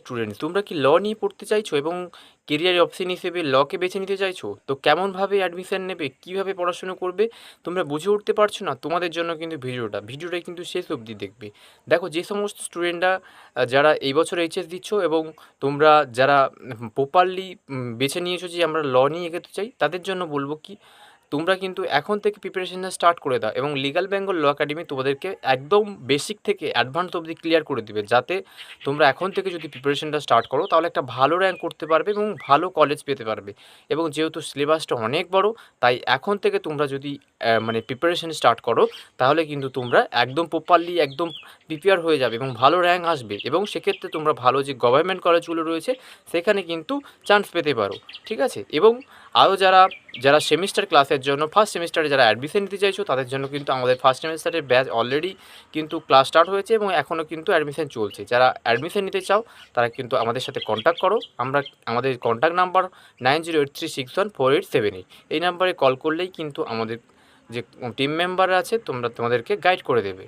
Student তোমরা কি ল নিয়ে পড়তে চাইছো এবং কেরিয়ার অপশন হিসেবে লকে বেছে নিতে চাইছো? তো কেমনভাবে অ্যাডমিশান নেবে? কীভাবে পড়াশুনো করবে? তোমরা বুঝে উঠতে পারছ না? তোমাদের জন্য কিন্তু ভিডিওটা ভিডিওটা কিন্তু শেষ অবধি দেখবে। দেখো, যে সমস্ত স্টুডেন্টরা যারা এই বছর এইচএস দিচ্ছ এবং তোমরা যারা প্রপারলি বেছে নিয়েছো যে আমরা ল নিয়ে এগোতে চাই, তাদের জন্য বলব কি তোমরা কিন্তু এখন থেকে প্রিপারেশনটা স্টার্ট করে দাও এবং লিগাল বেঙ্গল ল একাডেমি তোমাদেরকে একদম বেসিক থেকে অ্যাডভান্স অবধি ক্লিয়ার করে দিবে যাতে তোমরা এখন থেকে যদি প্রিপারেশনটা স্টার্ট করো তাহলে একটা ভালো র্যাঙ্ক করতে পারবে এবং ভালো কলেজ পেতে পারবে। এবং যেহেতু সিলেবাসটা অনেক বড়, তাই এখন থেকে তোমরা যদি মানে প্রিপারেশন স্টার্ট করো তাহলে কিন্তু তোমরা একদম প্রপারলি একদম প্রিপেয়ার হয়ে যাবে এবং ভালো র্যাঙ্ক আসবে এবং সেক্ষেত্রে তোমরা ভালো যে গভর্নমেন্ট কলেজগুলো রয়েছে সেখানে কিন্তু চান্স পেতে পারো, ঠিক আছে? এবং আরও যারা যারা সেমিস্টার ক্লাসের জন্য ফার্স্ট সেমিস্টারে যারা অ্যাডমিশন নিতে চাইছো, তাদের জন্য কিন্তু আমাদের ফার্স্ট সেমিস্টারের ব্যাচ অলরেডি কিন্তু ক্লাস স্টার্ট হয়েছে এবং এখনও কিন্তু অ্যাডমিশন চলছে। যারা অ্যাডমিশন নিতে চাও, তারা কিন্তু আমাদের সাথে কন্ট্যাক্ট করো। আমরা, আমাদের contact number nine zero eight three six one four eight seven eight এই নাম্বারে কল করলেই কিন্তু আমাদের যে টিম মেম্বার আছে, তোমরা তোমাদেরকে গাইড করে দেবে।